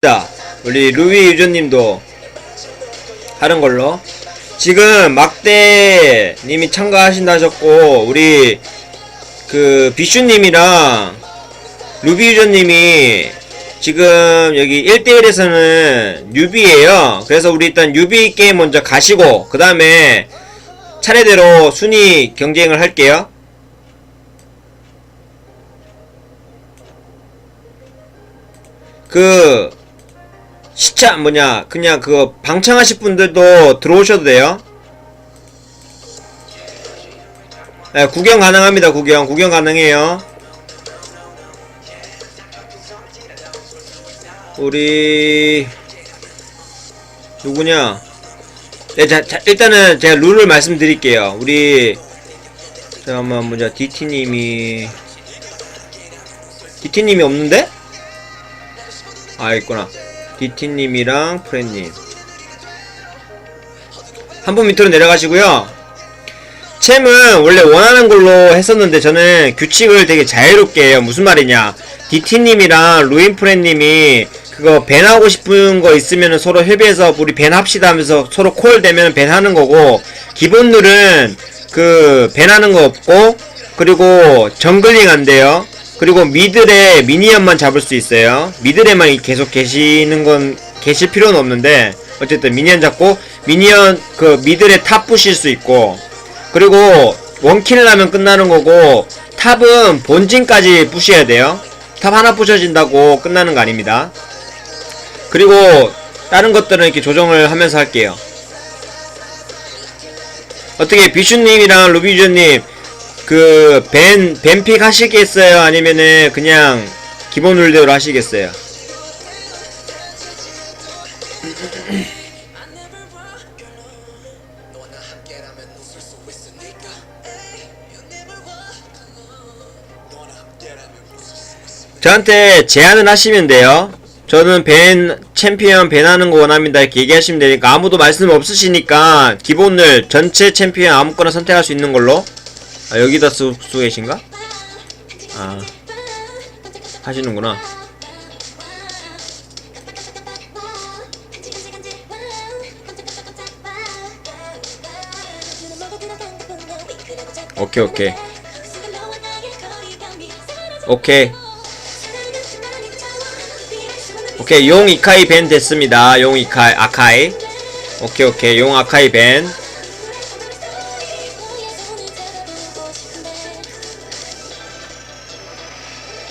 자, 우리 루비 유저님도 하는 걸로. 지금 막대님이 참가하신다 하셨고, 우리 그 비슈님이랑 루비 유저님이 지금 여기 1대1에서는 뉴비에요. 그래서 우리 일단 뉴비 게임 먼저 가시고, 그 다음에 차례대로 순위 경쟁을 할게요. 그 시차 뭐냐 그냥 그 방청하실 분들도 들어오셔도 돼요. 네, 구경 가능합니다. 구경 구경 가능해요. 우리 누구냐? 네, 자, 자, 일단은 제가 룰을 말씀드릴게요. 우리 잠깐만 뭐냐 DT님이 DT님이 없는데? 아 있구나 DT님이랑 프렌님. 한 분 밑으로 내려가시고요. 챔은 원래 원하는 걸로 했었는데 저는 규칙을 되게 자유롭게 해요. 무슨 말이냐. DT님이랑 루인프렌님이 그거 밴하고 싶은 거 있으면 서로 협의해서 우리 밴 합시다 하면서 서로 콜 되면 밴 하는 거고 기본 룰은 그 밴하는 거 없고 그리고 정글링 안 돼요 그리고 미들에 미니언만 잡을 수 있어요. 미들에만 계속 계시는 건 계실 필요는 없는데 어쨌든 미니언 잡고 미니언 그 미들에 탑 부실 수 있고 그리고 원킬을 하면 끝나는 거고 탑은 본진까지 부셔야 돼요. 탑 하나 부셔진다고 끝나는 거 아닙니다. 그리고 다른 것들은 이렇게 조정을 하면서 할게요. 어떻게 비슈님이랑 루비주님 그, 벤, 벤픽 하시겠어요? 아니면은, 그냥, 기본 룰대로 하시겠어요? 저한테 제안을 하시면 돼요. 저는 벤, 챔피언 벤하는 거 원합니다. 이렇게 얘기하시면 되니까 아무도 말씀 없으시니까 기본을 전체 챔피언 아무거나 선택할 수 있는 걸로 아 여기다 쓰, 쓰고 계신가? 아 하시는구나. 오케이 오케이. 오케이. 오케이 용 이카이 밴 됐습니다. 용 이카이 아카이. 오케이 오케이. 용 아카이 밴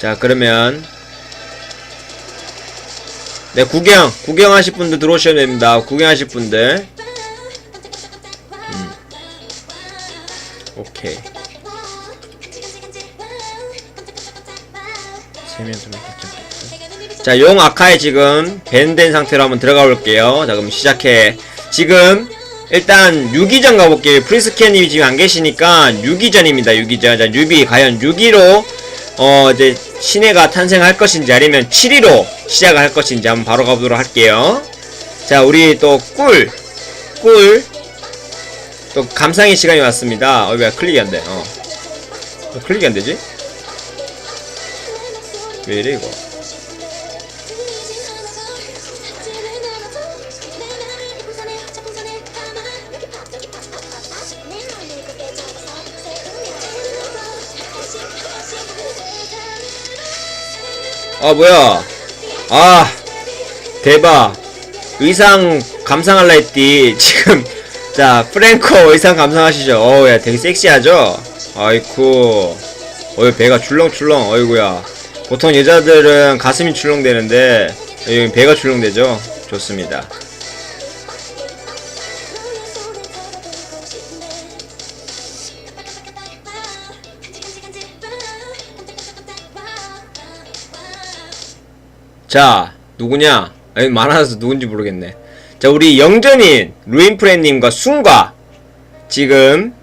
자 그러면 네 구경 구경하실 분들 들어오셔야 됩니다. 구경하실 분들. 음. 오케이. 좀 자용 아카에 지금 밴된 상태로 한번 들어가 볼게요. 자 그럼 시작해. 지금 일단 6기전 가볼게요. 프리스케님이 지금 안 계시니까 6기전입니다 6기전. 자 뉴비 과연 6위로 어 이제 신해가 탄생할 것인지 아니면 7위로 시작을 할 것인지 한번 바로 가보도록 할게요. 자, 우리 또 꿀, 꿀, 또 감상의 시간이 왔습니다. 어, 왜 클릭이 안 돼? 어. 왜 클릭이 안 되지? 왜 이래, 이거? 아, 뭐야. 아, 대박. 의상 감상할라 했디. 지금, 자, 프랭커 의상 감상하시죠. 어우, 야, 되게 섹시하죠? 아이쿠. 어이, 배가 출렁출렁. 어이구야. 보통 여자들은 가슴이 출렁되는데, 여기 배가 출렁되죠? 좋습니다. 자, 누구냐? 아니, 많아서 누군지 모르겠네. 자, 우리 영전인 루인프렌님과 순과 지금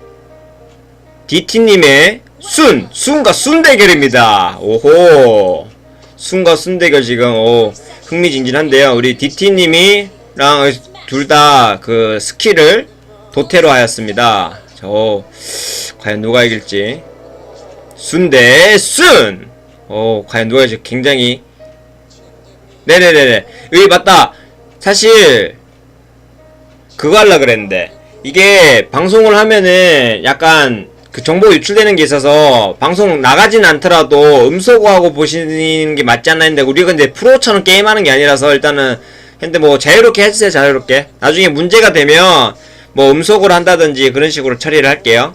DT님의 순! 순과 순 대결입니다. 오호. 순과 순 대결 지금, 오, 흥미진진한데요. 우리 DT님이랑 둘 다 그 스킬을 도태로 하였습니다. 저, 과연 누가 이길지. 순대 순! 오, 과연 누가 이길지 굉장히 네네네네. 여기 맞다. 사실 그거 하려 그랬는데 이게 방송을 하면은 약간 그 정보 유출되는 게 있어서 방송 나가진 않더라도 음소거하고 보시는 게 맞지 않나 했는데 우리가 근데 프로처럼 게임하는 게 아니라서 일단은 근데 뭐 자유롭게 해주세요 자유롭게 나중에 문제가 되면 뭐 음소거를 한다든지 그런 식으로 처리를 할게요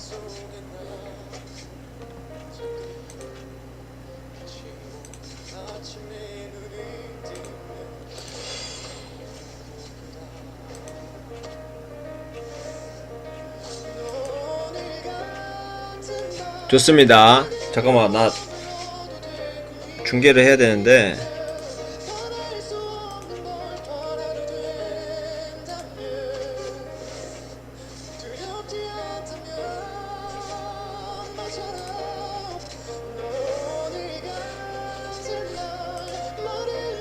좋습니다 잠깐만 나 중계를 해야 되는데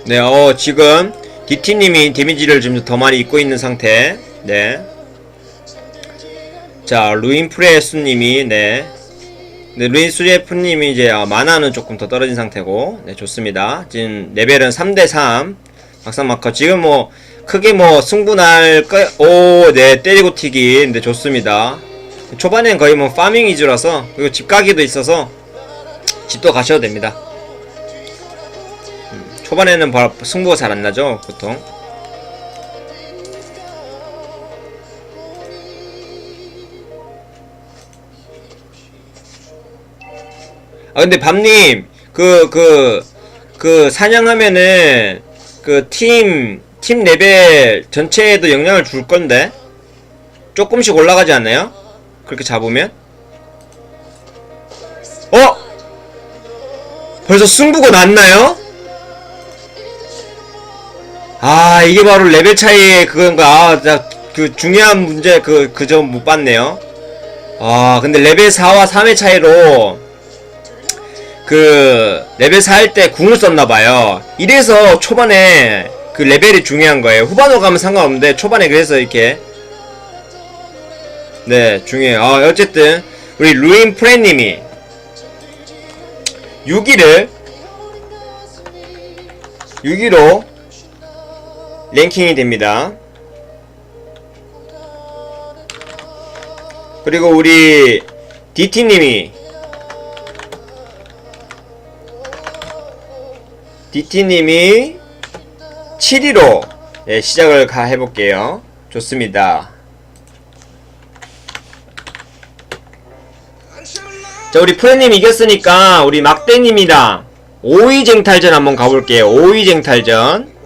네, 어, 지금, DT님이 데미지를 좀 더 많이 입고 있는 상태. 네. 자, 루인 프레스님이, 네. 네, 루인수리프님이 이제, 아, 마나는 조금 더 떨어진 상태고, 네, 좋습니다. 지금, 레벨은 3대3. 박상마커. 지금 뭐, 크게 뭐, 승부날 거, 오, 네, 때리고 튀기. 네, 좋습니다. 초반엔 거의 뭐, 파밍 위주라서, 그리고 집 가기도 있어서, 집도 가셔도 됩니다. 초반에는 바로 승부가 잘 안 나죠, 보통. 아, 근데 밤님, 그, 그, 그, 사냥하면은, 그, 팀, 팀 레벨 전체에도 영향을 줄 건데? 조금씩 올라가지 않나요? 그렇게 잡으면? 어? 벌써 승부가 났나요? 아 이게 바로 레벨 차이의 그건가 아, 나그 중요한 문제 그 그 점 못 봤네요 아 근데 레벨 4와 3의 차이로 그 레벨 4 할 때 궁을 썼나봐요. 이래서 초반에 그 레벨이 중요한 거예요. 후반으로 가면 상관없는데 초반에 그래서 이렇게 네 중요해요. 아, 어쨌든 우리 루인 프렌님이 6위를 6위로 랭킹이 됩니다. 그리고 우리 DT님이 DT님이 7위로 예, 시작을 가 해볼게요. 좋습니다. 자, 우리 프레님 이겼으니까 우리 막대님이랑 5위 쟁탈전 한번 가볼게요. 5위 쟁탈전.